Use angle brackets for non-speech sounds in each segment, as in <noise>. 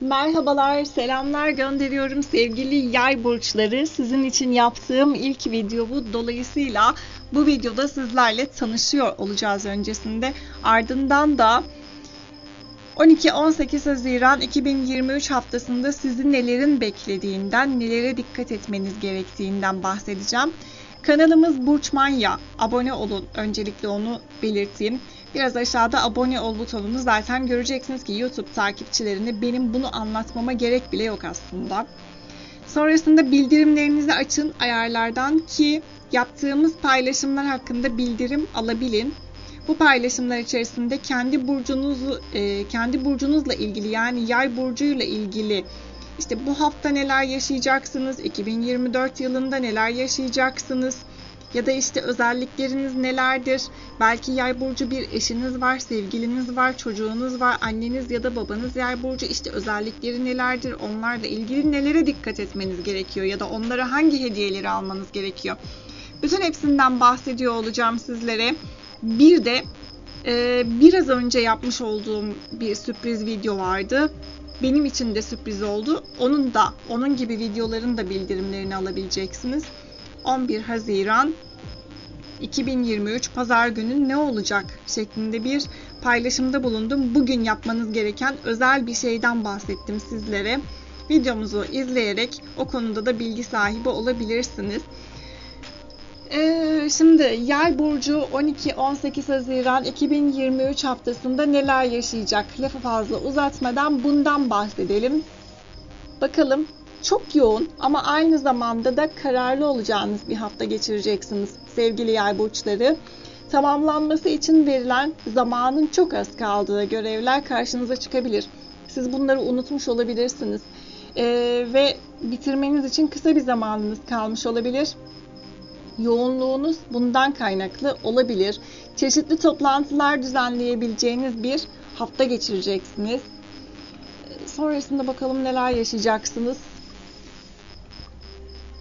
Merhabalar, selamlar gönderiyorum sevgili yay burçları. Sizin için yaptığım ilk video bu. Dolayısıyla bu videoda sizlerle tanışıyor olacağız öncesinde. Ardından da 12-18 Haziran 2023 haftasında sizi nelerin beklediğinden, nelere dikkat etmeniz gerektiğinden bahsedeceğim. Kanalımız Burç Manya. Abone olun. Öncelikle onu belirteyim. Biraz aşağıda abone ol butonunu zaten göreceksiniz ki YouTube takipçilerine benim bunu anlatmama gerek bile yok aslında. Sonrasında bildirimlerinizi açın ayarlardan ki yaptığımız paylaşımlar hakkında bildirim alabilin. Bu paylaşımlar içerisinde kendi burcunuzu, e, kendi burcunuzla ilgili yani yay burcuyla ilgili işte bu hafta neler yaşayacaksınız, 2024 yılında neler yaşayacaksınız, ya da işte özellikleriniz nelerdir? Belki yay burcu bir eşiniz var, sevgiliniz var, çocuğunuz var, anneniz ya da babanız yay burcu. İşte özellikleri nelerdir? Onlarla ilgili nelere dikkat etmeniz gerekiyor ya da onlara hangi hediyeleri almanız gerekiyor? Bütün hepsinden bahsediyor olacağım sizlere. Bir de e, biraz önce yapmış olduğum bir sürpriz video vardı. Benim için de sürpriz oldu. Onun da, onun gibi videoların da bildirimlerini alabileceksiniz. 11 Haziran 2023 Pazar günü ne olacak şeklinde bir paylaşımda bulundum. Bugün yapmanız gereken özel bir şeyden bahsettim sizlere. Videomuzu izleyerek o konuda da bilgi sahibi olabilirsiniz. Ee, şimdi Yay burcu 12-18 Haziran 2023 haftasında neler yaşayacak? Lafı fazla uzatmadan bundan bahsedelim. Bakalım çok yoğun ama aynı zamanda da kararlı olacağınız bir hafta geçireceksiniz sevgili yay burçları. Tamamlanması için verilen zamanın çok az kaldığı görevler karşınıza çıkabilir. Siz bunları unutmuş olabilirsiniz. Ee, ve bitirmeniz için kısa bir zamanınız kalmış olabilir. Yoğunluğunuz bundan kaynaklı olabilir. Çeşitli toplantılar düzenleyebileceğiniz bir hafta geçireceksiniz. Sonrasında bakalım neler yaşayacaksınız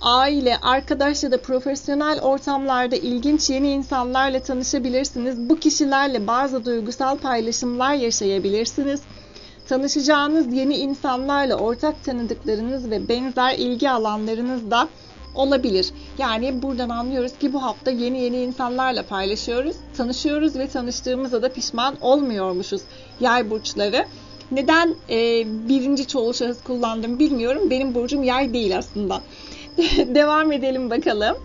aile, arkadaş ya da profesyonel ortamlarda ilginç yeni insanlarla tanışabilirsiniz. Bu kişilerle bazı duygusal paylaşımlar yaşayabilirsiniz. Tanışacağınız yeni insanlarla ortak tanıdıklarınız ve benzer ilgi alanlarınız da olabilir. Yani buradan anlıyoruz ki bu hafta yeni yeni insanlarla paylaşıyoruz, tanışıyoruz ve tanıştığımızda da pişman olmuyormuşuz. Yay burçları. Neden e, birinci çoğul şahıs kullandım bilmiyorum. Benim burcum yay değil aslında. <laughs> Devam edelim bakalım.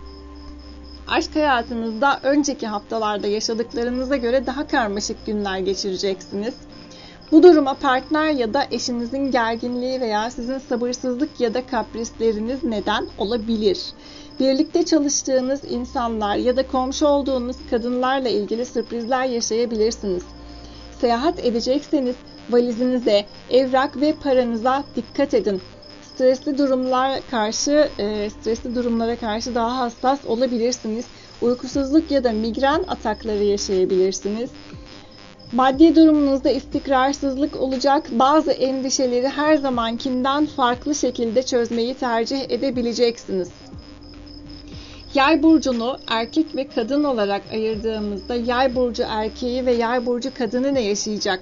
Aşk hayatınızda önceki haftalarda yaşadıklarınıza göre daha karmaşık günler geçireceksiniz. Bu duruma partner ya da eşinizin gerginliği veya sizin sabırsızlık ya da kaprisleriniz neden olabilir. Birlikte çalıştığınız insanlar ya da komşu olduğunuz kadınlarla ilgili sürprizler yaşayabilirsiniz. Seyahat edecekseniz valizinize, evrak ve paranıza dikkat edin stresli durumlar karşı e, stresli durumlara karşı daha hassas olabilirsiniz. Uykusuzluk ya da migren atakları yaşayabilirsiniz. Maddi durumunuzda istikrarsızlık olacak. Bazı endişeleri her zamankinden farklı şekilde çözmeyi tercih edebileceksiniz. Yay burcunu erkek ve kadın olarak ayırdığımızda yay burcu erkeği ve yay burcu kadını ne yaşayacak?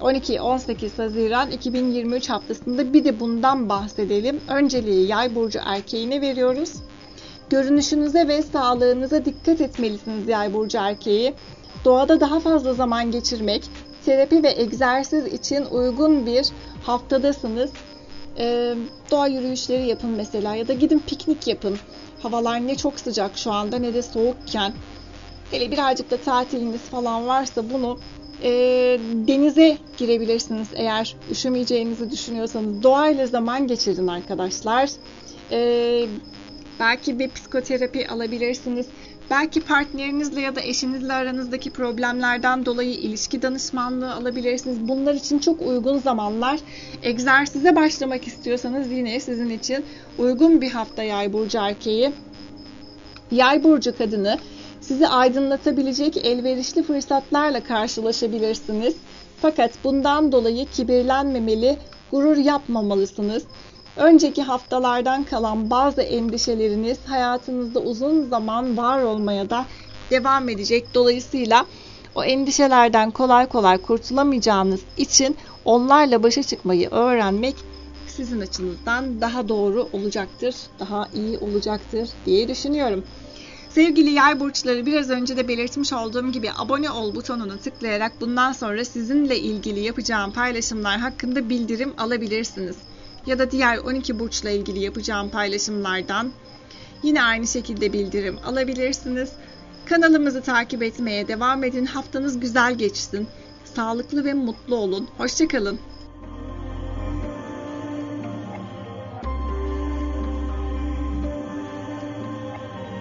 12-18 Haziran 2023 haftasında bir de bundan bahsedelim. Önceliği yay burcu erkeğine veriyoruz. Görünüşünüze ve sağlığınıza dikkat etmelisiniz yay burcu erkeği. Doğada daha fazla zaman geçirmek, terapi ve egzersiz için uygun bir haftadasınız. Ee, doğa yürüyüşleri yapın mesela ya da gidin piknik yapın. Havalar ne çok sıcak şu anda ne de soğukken. Hele birazcık da tatiliniz falan varsa bunu e, denize girebilirsiniz eğer üşümeyeceğinizi düşünüyorsanız. Doğayla zaman geçirin arkadaşlar. E, belki bir psikoterapi alabilirsiniz. Belki partnerinizle ya da eşinizle aranızdaki problemlerden dolayı ilişki danışmanlığı alabilirsiniz. Bunlar için çok uygun zamanlar. Egzersize başlamak istiyorsanız yine sizin için uygun bir hafta yay burcu erkeği. Yay burcu kadını sizi aydınlatabilecek elverişli fırsatlarla karşılaşabilirsiniz. Fakat bundan dolayı kibirlenmemeli, gurur yapmamalısınız. Önceki haftalardan kalan bazı endişeleriniz hayatınızda uzun zaman var olmaya da devam edecek. Dolayısıyla O endişelerden kolay kolay kurtulamayacağınız için onlarla başa çıkmayı öğrenmek sizin açınızdan daha doğru olacaktır, daha iyi olacaktır diye düşünüyorum. Sevgili yay burçları biraz önce de belirtmiş olduğum gibi abone ol butonunu tıklayarak bundan sonra sizinle ilgili yapacağım paylaşımlar hakkında bildirim alabilirsiniz. Ya da diğer 12 burçla ilgili yapacağım paylaşımlardan yine aynı şekilde bildirim alabilirsiniz. Kanalımızı takip etmeye devam edin. Haftanız güzel geçsin. Sağlıklı ve mutlu olun. Hoşçakalın.